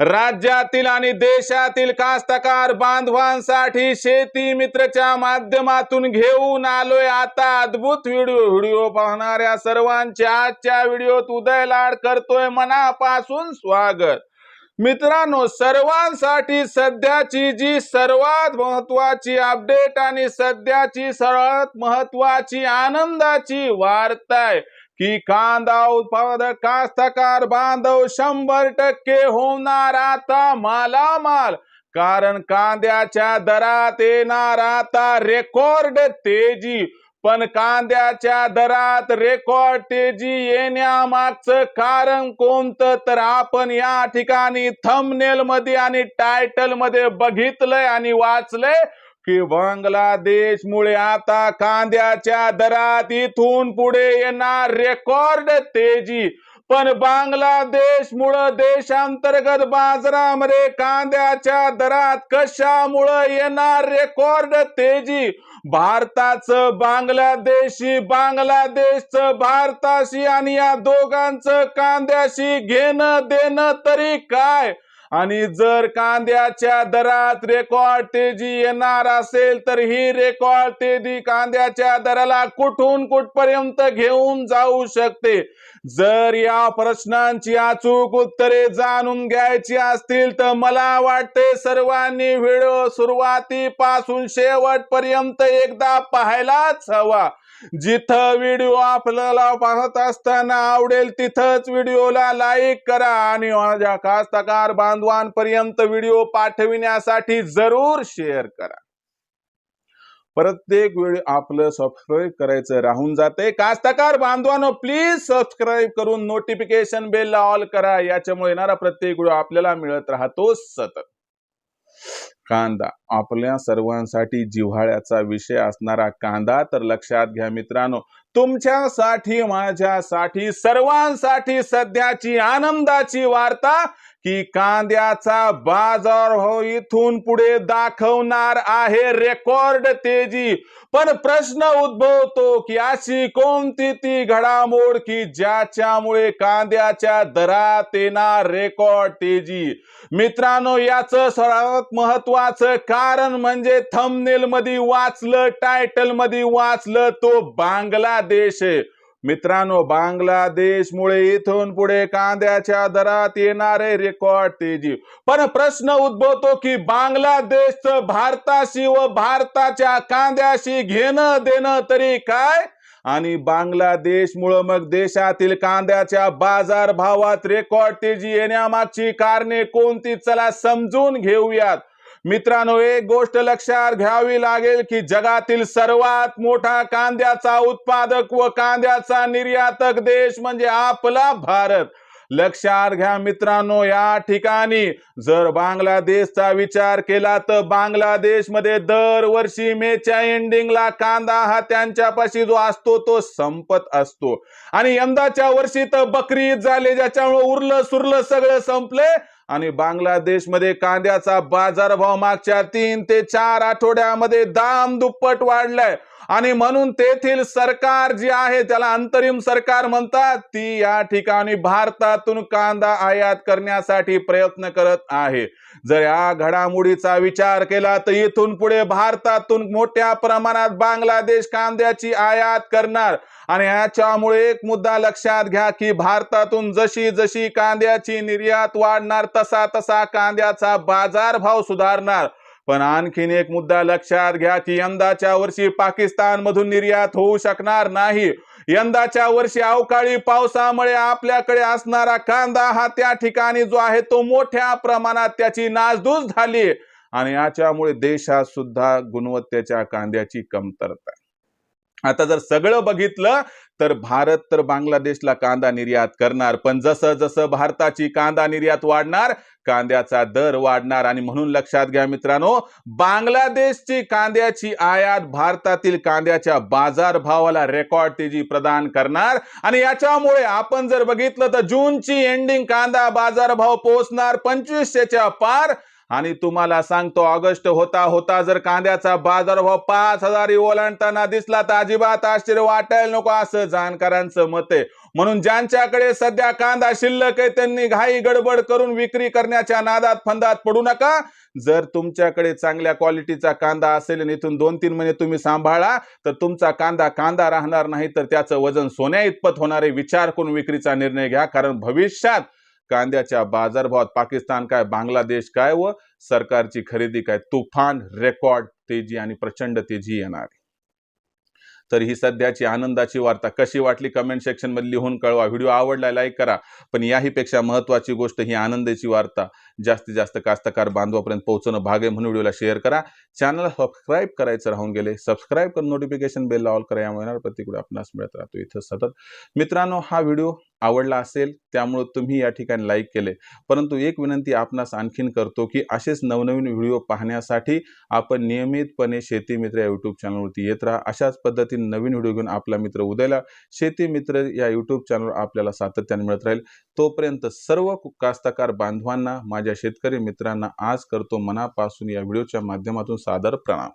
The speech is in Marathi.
राज्यातील आणि देशातील कास्तकार बांधवांसाठी शेती मित्रच्या माध्यमातून घेऊन आलोय आता अद्भुत व्हिडिओ. व्हिडिओ पाहणाऱ्या सर्वांच्या आजच्या व्हिडिओत उदय लाड करतोय. मनापासून स्वागत. मित्रांनो सर्वांसाठी सध्याची जी सर्वात महत्वाची अपडेट आणि सध्याची सर्वात महत्वाची आनंदाची वार्ता आहे की कांदा उत्पादक कास्तकार बांधव शंभर टक्के होणार आता मालामाल. कारण कांद्याच्या दरात येणार आता रेकॉर्ड तेजी. पण कांद्याच्या दरात रेकॉर्ड तेजी येण्यामागचं कारण कोणतं? तर आपण या ठिकाणी थमनेल मध्ये आणि टायटलमध्ये बघितलंय आणि वाचलंय. की बांगलादेशमुळे आता कांद्याच्या दरात इथून पुढे येणार रेकॉर्ड तेजी. पण बांगलादेशमुळं देशांतर्गत बाजारामध्ये कांद्याच्या दरात कशामुळं येणार रेकॉर्ड तेजी? भारताचं बांगलादेशी बांगलादेशचं भारताशी आणि या दोघांचं कांद्याशी घेणं देणं तरी काय? आणि जर कांद्याच्या दरात रेकॉर्ड तेजी येणार असेल तर ही रेकॉर्ड तेजी कांद्याच्या दराला कुठून कुठपर्यंत घेऊन जाऊ शकते? जर या प्रश्नांची अचूक उत्तरे जाणून घ्यायची असतील तर मला वाटते सर्वांनी व्हिडिओ सुरुवातीपासून शेवटपर्यंत एकदा पाहायलाच हवा. जिथं व्हिडिओ आपल्याला पाहत असताना आवडेल तिथंच व्हिडिओला लाईक करा आणि माझ्या कास्तकार बांधवांपर्यंत व्हिडिओ पाठविण्यासाठी जरूर शेअर करा. प्रत्येक वेळी आपलं सबस्क्राईब करायचं राहून जाते कास्तकार बांधवानो प्लीज सबस्क्राईब करून नोटिफिकेशन बेलला ऑल करा. याच्यामुळे येणारा प्रत्येक व्हिडिओ आपल्याला मिळत राहतो सतत. कांदा. आपल्या सर्वांसाठी जिव्हाळ्याचा विषय असणारा कांदा तर लक्षात घ्या मित्रांनो. तुमच्यासाठी माझ्यासाठी सर्वांसाठी सध्याची आनंदाची वार्ता की कांद्याचा बाजार हो इथून पुढे दाखवणार आहे रेकॉर्ड तेजी. पण प्रश्न उद्भवतो की अशी कोणती ती घडामोड की ज्याच्यामुळे कांद्याच्या दरात येणार रेकॉर्ड तेजी? मित्रांनो याचं सर्वात महत्वाचं कारण म्हणजे थमनेल मध्ये वाचलं टायटलमध्ये वाचलं तो बांगलादेश आहे. मित्रांनो बांगलादेशमुळे इथून पुढे कांद्याच्या दरात येणारे रेकॉर्ड तेजी. पण प्रश्न उद्भवतो की बांगलादेशचं भारताशी व भारताच्या कांद्याशी घेणं देणं तरी काय? आणि बांगलादेशमुळं मग देशातील कांद्याच्या बाजार भावात रेकॉर्ड तेजी येण्यामागची कारणे कोणती? चला समजून घेऊयात. मित्रांनो एक गोष्ट लक्षात घ्यावी लागेल की जगातील सर्वात मोठा कांद्याचा उत्पादक व कांद्याचा निर्यातक देश म्हणजे आपला भारत. लक्षात घ्या मित्रांनो या ठिकाणी जर बांगलादेशचा विचार केला तर बांगलादेशमध्ये दरवर्षी मेच्या एंडिंगला कांदा हा त्यांच्यापाशी जो असतो तो संपत असतो. आणि यंदाच्या वर्षी तर बकरी ईद झाले ज्याच्यामुळे उरलं सुरलं सगळं संपले. आणि बांगलादेशमध्ये कांद्याचा बाजारभाव मागच्या तीन ते चार आठवड्यामध्ये दाम दुप्पट वाढलाय. आणि म्हणून तेथील सरकार जी आहे त्याला अंतरिम सरकार म्हणतात ती या ठिकाणी भारतातून कांदा आयात करण्यासाठी प्रयत्न करत आहे. जर या घडामोडीचा विचार केला तर इथून पुढे भारतातून मोठ्या प्रमाणात बांगलादेश कांद्याची आयात करणार. आणि याच्यामुळे एक मुद्दा लक्षात घ्या की भारतातून जशी जशी कांद्याची निर्यात वाढणार तसा तसा कांद्याचा बाजारभाव सुधारणार. पण आणखीन एक मुद्दा लक्षात घ्या की यंदाच्या वर्षी पाकिस्तान मधून निर्यात होऊ शकणार नाही. यंदाच्या वर्षी अवकाळी पावसामुळे आपल्याकडे असणारा कांदा हा त्या ठिकाणी जो आहे तो मोठ्या प्रमाणात त्याची नासधूस झाली. आणि याच्यामुळे देशात सुद्धा गुणवत्तेच्या कांद्याची कमतरता आहे. आता जर सगळं बघितलं तर भारत तर बांगलादेशला कांदा निर्यात करणार पण जसं जसं भारताची कांदा निर्यात वाढणार कांद्याचा दर वाढणार. आणि म्हणून लक्षात घ्या मित्रांनो बांगलादेशची कांद्याची आयात भारतातील कांद्याच्या बाजार भावाला रेकॉर्ड तेजी प्रदान करणार. आणि याच्यामुळे आपण जर बघितलं तर जूनची एंडिंग कांदा बाजारभाव पोहोचणार पंचवीसशेच्या पार. आणि तुम्हाला सांगतो ऑगस्ट होता होता जर कांद्याचा बाजारभाव पाच हजारी ओलांडताना दिसला तर अजिबात आश्चर्य वाटायला नको असं जाणकारांचं मत आहे. म्हणून ज्यांच्याकडे सध्या कांदा शिल्लक आहे त्यांनी घाई गडबड करून विक्री करण्याच्या नादात फंदात पडू नका. जर तुमच्याकडे चांगल्या क्वालिटीचा कांदा असेल आणि इथून दोन तीन महिने तुम्ही सांभाळा तर तुमचा कांदा कांदा राहणार नाही तर त्याचं वजन सोन्या इतपत होणारे विचार करून विक्रीचा निर्णय घ्या कारण भविष्यात कांद्याच्या बाजारभावात पाकिस्तान काय बांगलादेश काय व सरकारची खरेदी काय? तुफान रेकॉर्ड तेजी आणि प्रचंड तेजी येणार. तर ही सध्याची आनंदाची वार्ता. कशी वाटली कमेंट सेक्शनमध्ये लिहून कळवा. व्हिडिओ आवडला लाईक करा. पण याही पेक्षा महत्वाची गोष्ट ही आनंदाची वार्ता. जास्तीत जास्त कास्तकार बांधवापर्यंत पोहोचणं भाग आहे म्हणून व्हिडिओला शेअर करा. चॅनल सबस्क्राईब करायचं राहून गेले. सबस्क्राईब करून नोटिफिकेशन बेल ऑल करा. यामुळे येणार प्रतिकडे आपणास मिळत राहतो. इथं सतत. मित्रांनो हा व्हिडिओ आवडला असेल त्यामुळं तुम्ही या ठिकाणी लाईक केले. परंतु एक विनंती आपणास आणखीन करतो की असेच नवनवीन व्हिडिओ पाहण्यासाठी आपण नियमितपणे शेती मित्र या यूट्यूब चॅनलवरती येत राहा. अशाच पद्धतीने नवीन व्हिडिओ घेऊन आपला मित्र उद्याला शेती मित्र या यूट्यूब चॅनलवर आपल्याला सातत्याने मिळत राहील. तोपर्यंत सर्व कास्तकार बांधवांना माझ्या माझ्या शेतकरी मित्रांना आज करतो मनापासून या व्हिडिओच्या माध्यमातून सादर प्रणाम.